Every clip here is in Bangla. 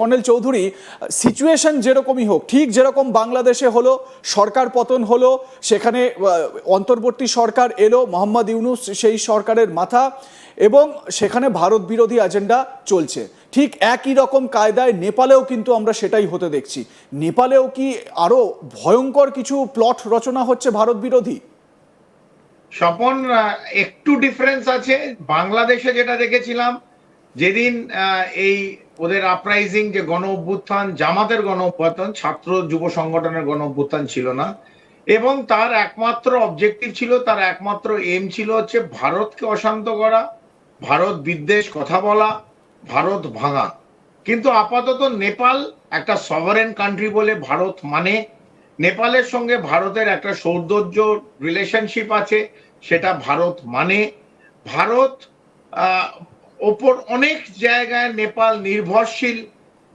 কর্নেল চৌধুরী সিচুয়েশন যেরকমই হোক, ঠিক যেরকম বাংলাদেশে হলো, সরকার পতন হলো, সেখানে অন্তর্বর্তী সরকার এলো, মোহাম্মদ ইউনুস সেই সরকারের মাথা, এবং সেখানে ভারত বিরোধী এজেন্ডা চলছে। ঠিক একই রকম কায়দায় নেপালেও কিন্তু আমরা সেটাই হতে দেখছি। নেপালেও কি আরও ভয়ঙ্কর কিছু প্লট রচনা হচ্ছে ভারত বিরোধী? স্বপন একটু ডিফারেন্স আছে। বাংলাদেশে যেটা দেখেছিলাম, যেদিন এই ওদের আপরাইজিং যে গণ অভ্যুত্থান, জামাতের গণ অভ্যুত্থান, ছাত্র যুব সংগঠনের গণ অভ্যুত্থান ছিল না। এবং তার একমাত্র অবজেক্টিভ ছিল, তার একমাত্র এম ছিল হচ্ছে ভারতকে অশান্ত করা, ভারত বিদ্বেষ কথা বলা, ভারত ভাঙা। কিন্তু আপাতত নেপাল একটা সভারেন কান্ট্রি বলে ভারত মানে নেপালের সঙ্গে ভারতের একটা সৌন্দর্য রিলেশনশিপ আছে, সেটা ভারত মানে। ভারত ওপর অনেক জায়গায় নেপাল নির্ভরশীল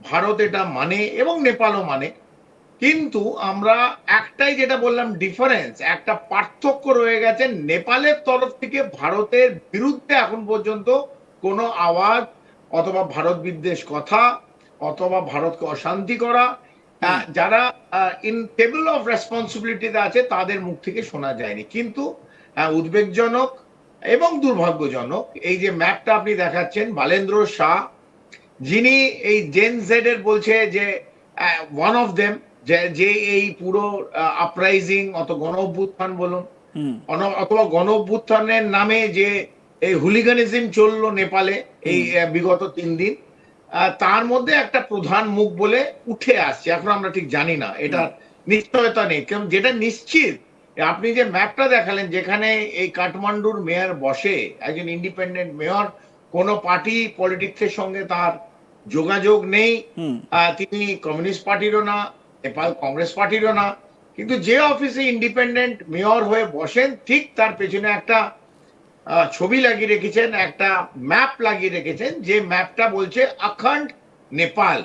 ভারত এটা মানে এবং নেপালও মানে। কিন্তু আমরা একটাই যেটা বললাম ডিফারেন্স একটা পার্থক্য রয়ে গেছে নেপালের তরফ থেকে ভারতের বিরুদ্ধে এখন পর্যন্ত কোনো আওয়াজ অথবা ভারত বিদ্বেষ কথা অথবা ভারতকে অশান্তি করা যারা ইন টেবিল অফ রেসপন্সিবিলিটিতে আছে তাদের মুখ থেকে শোনা যায়নি। কিন্তু উদ্বেগজনক এবং দুর্ভাগ্যজনক এই যে ম্যাপটা আপনি দেখাচ্ছেন বালেন্দ্র শাহ যিনি এই জেন জেড এর বলছে যে ওয়ান অফ দেম যে এই পুরো আপরাইজিং অত গণ অভ্যুত্থান বলুন অথবা গণ অভ্যুত্থানের নামে যে এই হুলিগানিজম চলল নেপালে এই বিগত তিন দিন আহ, তার মধ্যে একটা প্রধান মুখ বলে উঠে আসছে। এখন আমরা ঠিক জানি না এটা নিশ্চয়তা নেই। কারণ যেটা নিশ্চিত আপনি যে ম্যাপটা দেখালেন যেখানে এই কাঠমান্ডুর মেয়র বসে একজন ইন্ডিপেন্ডেন্ট মেয়র কোন পার্টি পলিটিক্সের সঙ্গে তার যোগাযোগ নেই। তিনি কমিউনিস্ট পার্টিরও না নেপাল কংগ্রেস পার্টিরও না। কিন্তু যে অফিসে ইন্ডিপেন্ডেন্ট মেয়র হয়ে বসেন ঠিক তার পেছনে একটা ছবি লাগিয়ে রেখেছেন একটা ম্যাপ লাগিয়ে রেখেছেন যে ম্যাপটা বলছে অখণ্ড নেপাল।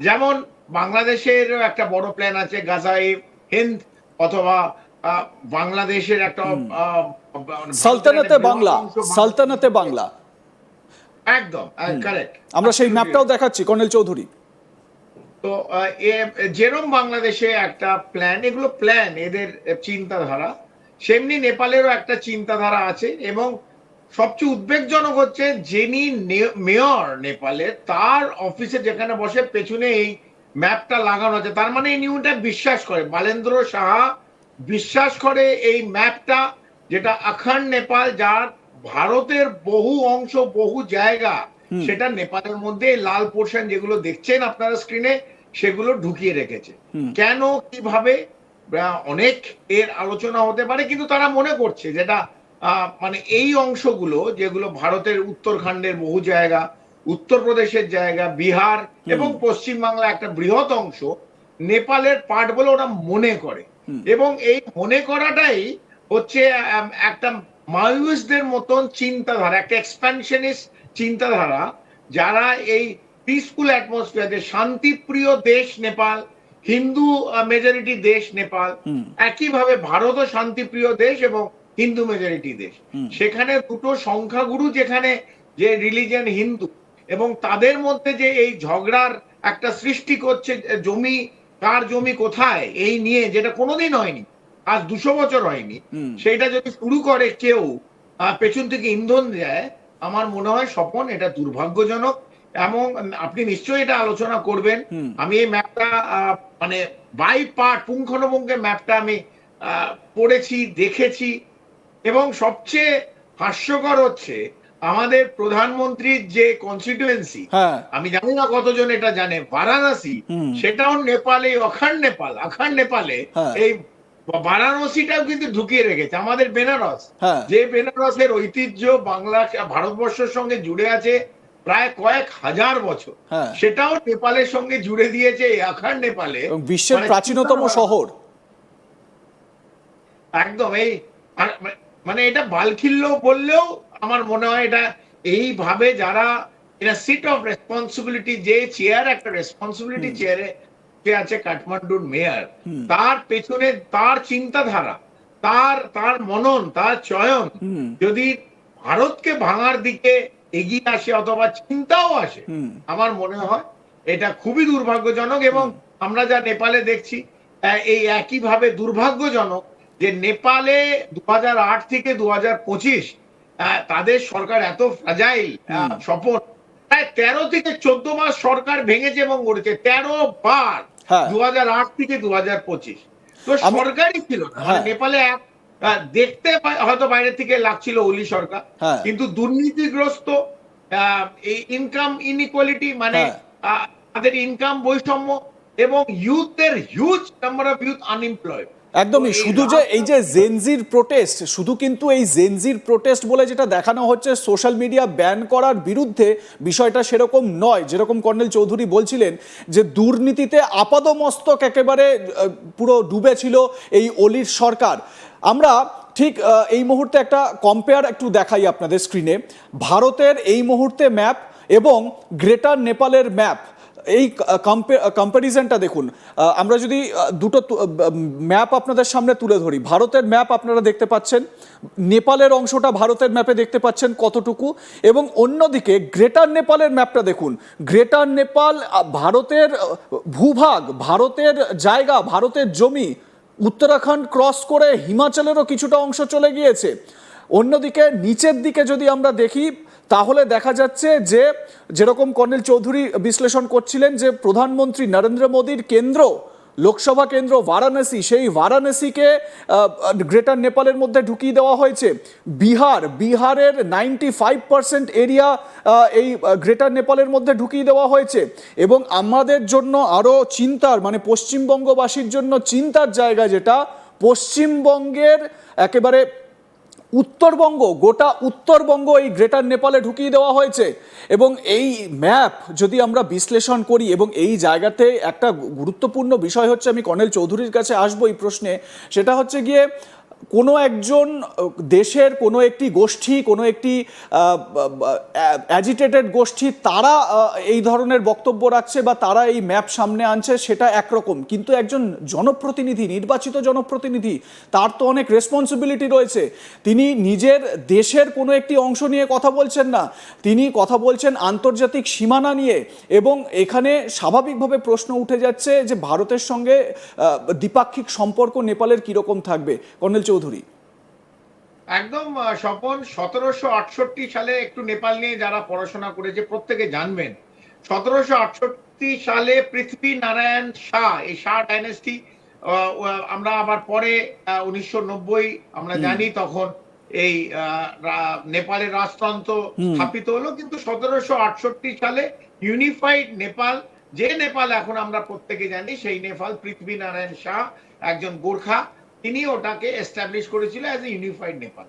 যেমন বাংলাদেশের একটা বড় প্ল্যান আছে গাজাইব হিন্দ অথবা বাংলাদেশের একটা সালতানাতে বাংলা সালতানাতে বাংলা। একদম কারেক্ট আমরা সেই ম্যাপটাও দেখাচ্ছি কর্নেল চৌধুরী। তো যেরম বাংলাদেশে একটা প্ল্যান এগুলো প্ল্যান এদের চিন্তাধারা সেমনি নেপালেরও একটা চিন্তাধারা আছে এবং সবচেয়ে উদ্বেগজনক হচ্ছে যিনি মেয়র নেপালের তার অফিসে যেখানে বসে পেছনে এই ম্যাপটা লাগানো আছে তার মানে এই নিউটা বিশ্বাস করে। বালেন্দ্র সাহা বিশ্বাস করে এই ম্যাপটা যেটা আখান নেপাল যার ভারতের বহু অংশ বহু জায়গা সেটা নেপালের মধ্যে লাল পোর্শন যেগুলো দেখছেন আপনারা স্ক্রিনে সেগুলো ঢুকিয়ে রেখেছে। কেন কীভাবে? অনেক এর আলোচনা হতে পারে কিন্তু তারা মনে করছে যেটা আহ, মানে এই অংশগুলো যেগুলো ভারতের উত্তরখণ্ডের বহু জায়গা উত্তরপ্রদেশের জায়গা বিহার এবং পশ্চিমবাংলা একটা বৃহৎ অংশ নেপালের পার্ট বলে ওরা মনে করে। এবং এই মনে করাটাই হচ্ছে একটা মায়ুসদের মতন চিন্তাধারা একটা এক্সপ্যানশনিস্ট চিন্তাধারা যারা এই পিসফুল অ্যাটমসফিয়ার শান্তিপ্রিয় দেশ নেপাল হিন্দু মেজরিটি দেশ নেপাল একইভাবে ভারতও শান্তিপ্রিয় দেশ এবং হিন্দু মেজরিটি দেশ। সেখানে দুটো সংখ্যাগুরু যেখানে যে রিলিজিয়ান হিন্দু এবং তাদের মধ্যে যে এই ঝগড়ার একটা সৃষ্টি করছে জমি কার জমি কোথায়? এই নিয়ে যেটা কোনোদিন হয়নি আজ দুশো বছর হয়নি। সেটা যদি শুরু করে কেউ পেছন থেকে ইন্ধন দেয় আমার মনে হয় স্বপন এটা দুর্ভাগ্যজনক এবং আপনি নিশ্চয়ই এটা আলোচনা করবেন। আমি এই ম্যাপটা আহ, মানে বাই পার্ট পুঙ্খানুপুঙ্খে ম্যাপটা আমি আহ, পড়েছি দেখেছি এবং সবচেয়ে হাস্যকর হচ্ছে আমাদের প্রধানমন্ত্রীর যে কনস্টিটুয়েন্সি হ্যাঁ। আমি জানি না কতজন এটা জানে বারাণসী সেটাও নেপালে অখান নেপাল আখান নেপালে হ্যাঁ। এই বারাণসীটাও কিন্তু ঢুকিয়ে রেখেছে আমাদের বেনারস। হ্যাঁ। যে বেনারসের ঐতিহ্য বাংলা ভারতবর্ষের সঙ্গে জুড়ে আছে প্রায় কয়েক হাজার বছর। সেটাও নেপালের সঙ্গে জুড়ে দিয়েছে এই আখান নেপালে। বিশ্বের মানে প্রাচীনতম শহর। একদম এই আর মানে এটা বালখিল্য বললেও আমার মনে হয় এটা এইভাবে যারা এটা সিট অফ রেসপন্সিবিলিটি যে চেয়ার একটা রেসপন্সিবিলিটি চেয়ারে যে আছে কাঠমান্ডুর মেয়র তার পেছনে তার চিন্তাধারা তার তার মনন তার চয়ন যদি ভারতকে ভাঙার দিকে এগিয়ে আসে অথবা চিন্তাও আসে আমার মনে হয় এটা খুবই দুর্ভাগ্যজনক এবং আমরা যা নেপালে দেখছি এই একইভাবে দুর্ভাগ্যজনক যে নেপালে দু হাজার আট থেকে দু হাজার পঁচিশ তাদের সরকার এত ফ্রাজাইল। স্বপন প্রায় তেরো থেকে চোদ্দ মাস সরকার ভেঙেছে এবং গড়েছে তেরো বার হ্যাঁ। দু থেকে দু হাজার পঁচিশ তো সরকারই ছিল না মানে হ্যাঁ। নেপালে এক দেখতে হয়তো বাইরে থেকে লাগছিল ওলি সরকার হ্যাঁ। কিন্তু দুর্নীতিগ্রস্ত এই ইনকাম ইনইকুয়ালিটি মানে তাদের ইনকাম বৈষম্য এবং ইউথের huge number of youth unemployed একদমই শুধু যে এই যে জেনজির প্রোটেস্ট শুধু কিন্তু এই জেনজির প্রোটেস্ট বলে যেটা দেখানো হচ্ছে সোশ্যাল মিডিয়া ব্যান করার বিরুদ্ধে বিষয়টা সেরকম নয়। যেরকম কর্নেল চৌধুরী বলছিলেন যে দুর্নীতিতে আপাদমস্তক একেবারে পুরো ডুবে ছিল এই অলির সরকার। আমরা ঠিক এই মুহূর্তে একটা কম্পেয়ার একটু দেখাই আপনাদের স্ক্রিনে ভারতের এই মুহূর্তে ম্যাপ এবং গ্রেটার নেপালের ম্যাপ এই কম্প্যারিজনটা দেখুন। আমরা যদি দুটো ম্যাপ আপনাদের সামনে তুলে ধরি। ভারতের ম্যাপ আপনারা দেখতে পাচ্ছেন, নেপালের অংশটা ভারতের ম্যাপে দেখতে পাচ্ছেন কতটুকু, এবং অন্যদিকে গ্রেটার নেপালের ম্যাপটা দেখুন। গ্রেটার নেপাল ভারতের ভূভাগ, ভারতের জায়গা, ভারতের জমি, উত্তরাখণ্ড ক্রস করে হিমাচলেরও কিছুটা অংশ চলে গিয়েছে। অন্যদিকে, নিচের দিকে যদি আমরা দেখি তাহলে দেখা যাচ্ছে যে যেরকম কর্নেল চৌধুরী বিশ্লেষণ করছিলেন যে প্রধানমন্ত্রী নরেন্দ্র মোদীর কেন্দ্র, লোকসভা কেন্দ্র বারাণসী, সেই বারাণসীকে গ্রেটার নেপালের মধ্যে ঢুকিয়ে দেওয়া হয়েছে। বিহার, বিহারের নাইনটি ফাইভ পার্সেন্ট এরিয়া এই গ্রেটার নেপালের মধ্যে ঢুকিয়ে দেওয়া হয়েছে। এবং আমাদের জন্য আরও চিন্তার মানে পশ্চিমবঙ্গবাসীর জন্য চিন্তার জায়গা যেটা, পশ্চিমবঙ্গের একেবারে উত্তরবঙ্গ, গোটা উত্তরবঙ্গ এই গ্রেটার নেপালে ঢুকিয়ে দেওয়া হয়েছে। এবং এই ম্যাপ যদি আমরা বিশ্লেষণ করি এবং এই জায়গাতে একটা গুরুত্বপূর্ণ বিষয় হচ্ছে, আমি কর্নেল চৌধুরীর কাছে আসব এই প্রশ্নে, সেটা হচ্ছে গিয়ে কোনো একজন দেশের কোনো একটি গোষ্ঠী, কোনো একটি অ্যাজিটেটেড গোষ্ঠী তারা এই ধরনের বক্তব্য রাখছে বা তারা এই ম্যাপ সামনে আনছে সেটা একরকম। কিন্তু একজন জনপ্রতিনিধি, নির্বাচিত জনপ্রতিনিধি, তার তো অনেক রেসপন্সিবিলিটি রয়েছে। তিনি নিজের দেশের কোনো একটি অংশ নিয়ে কথা বলছেন না। তিনি কথা বলছেন আন্তর্জাতিক সীমানা নিয়ে এবং এখানে স্বাভাবিকভাবে প্রশ্ন উঠে যাচ্ছে যে ভারতের সঙ্গে দ্বিপাক্ষিক সম্পর্ক নেপালের কীরকম থাকবে। কর্নেল চৌধুরী? একদম স্বপন সতেরোশো আটষট্টি সালে একটু নেপাল নিয়ে যারা পড়াশোনা করেছে প্রত্যেকে জানবেন। সতেরোশো আটষট্টি সালে পৃথ্বী নারায়ণ শাহ এই শাহ ডাইনেস্টি আমরা আবার পরে উনিশশো নব্বই আমরা জানি তখন এই নেপালের রাজতন্ত্র স্থাপিত হলো কিন্তু সতেরোশো আটষট্টি সালে ইউনিফাইড নেপাল যে নেপাল এখন আমরা প্রত্যেকে জানি সেই নেপাল পৃথ্বী নারায়ণ শাহ একজন গোর্খা। তিনি ওটাকে এস্টাবলিশ করেছিল অ্যাজ এ ইউনিফাইড নেপাল